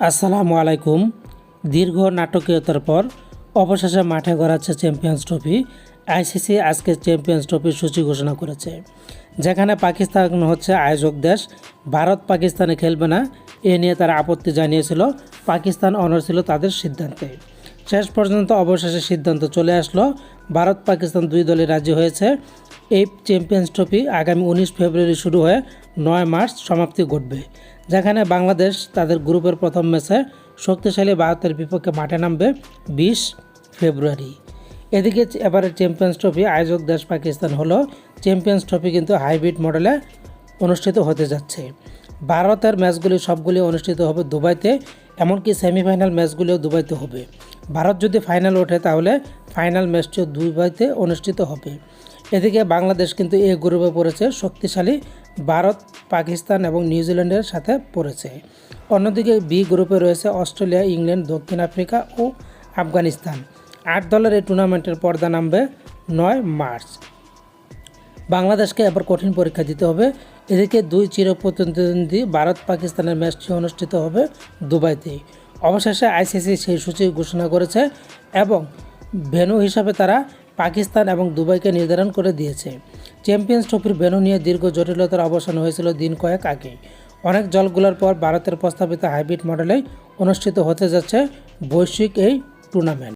আসসালামু আলাইকুম। দীর্ঘ নাটকীয়তার পর অবশেষে মাঠে গড়াচ্ছে চ্যাম্পিয়ন্স ট্রফি আইসিসি আজকে চ্যাম্পিয়ন্স ট্রফির সূচি ঘোষণা করেছে। যেখানে পাকিস্তান হচ্ছে আয়োজক দেশ, ভারত পাকিস্তানে খেলবে না, এ নিয়ে তারা আপত্তি জানিয়েছিল। পাকিস্তান অনর ছিল তাদের সিদ্ধান্তে। শেষ পর্যন্ত অবশেষে সিদ্ধান্ত চলে আসলো। ভারত পাকিস্তান দুই দলে রাজি হয়েছে। এই চ্যাম্পিয়ন্স ট্রফি আগামী উনিশ ফেব্রুয়ারি শুরু হয়ে নয় মার্চ সমাপ্তি ঘটবে, যেখানে বাংলাদেশ তাদের গ্রুপের প্রথম ম্যাচে শক্তিশালী ভারতের বিপক্ষে মাঠে নামবে বিশ ফেব্রুয়ারি। এদিকে এবারে চ্যাম্পিয়ন্স ট্রফি আয়োজক দেশ পাকিস্তান হলো, চ্যাম্পিয়ন্স ট্রফি কিন্তু হাইব্রিড মডেলে অনুষ্ঠিত হতে যাচ্ছে। ভারতের ম্যাচগুলি সবগুলি অনুষ্ঠিত হবে দুবাইতে, এমনকি সেমিফাইনাল ম্যাচগুলিও দুবাইতে হবে। ভারত যদি ফাইনাল ওঠে তাহলে ফাইনাল ম্যাচটিও দুবাইতে অনুষ্ঠিত হবে। এদিকে বাংলাদেশ কিন্তু এ গ্রুপে পড়েছে, শক্তিশালী ভারত, পাকিস্তান এবং নিউজিল্যান্ডের সাথে পড়েছে। অন্যদিকে বি গ্রুপে রয়েছে অস্ট্রেলিয়া, ইংল্যান্ড, দক্ষিণ আফ্রিকা ও আফগানিস্তান। আট দলের এই টুর্নামেন্টের পর্দা নামবে নয় মার্চ। বাংলাদেশকে এবার কঠিন পরীক্ষা দিতে হবে। এদিকে দুই চিরপ্রতিদ্বন্দ্বী ভারত, পাকিস্তানের ম্যাচটি অনুষ্ঠিত হবে দুবাইতে। অবশেষে আইসিসি সেই সূচি ঘোষণা করেছে এবং ভেন্যু হিসাবে তারা পাকিস্তান এবং দুবাইকে নির্ধারণ করে দিয়েছে। চ্যাম্পিয়ন্স ট্রফির ভেন্যু নিয়ে দীর্ঘ জটিলতার অবসান হয়েছিল দিন কয়েক আগে। অনেক জলগুলোর পর ভারতের প্রস্তাবিত হাইব্রিড মডেলে অনুষ্ঠিত হতে যাচ্ছে বৈশ্বিক এই টুর্নামেন্ট।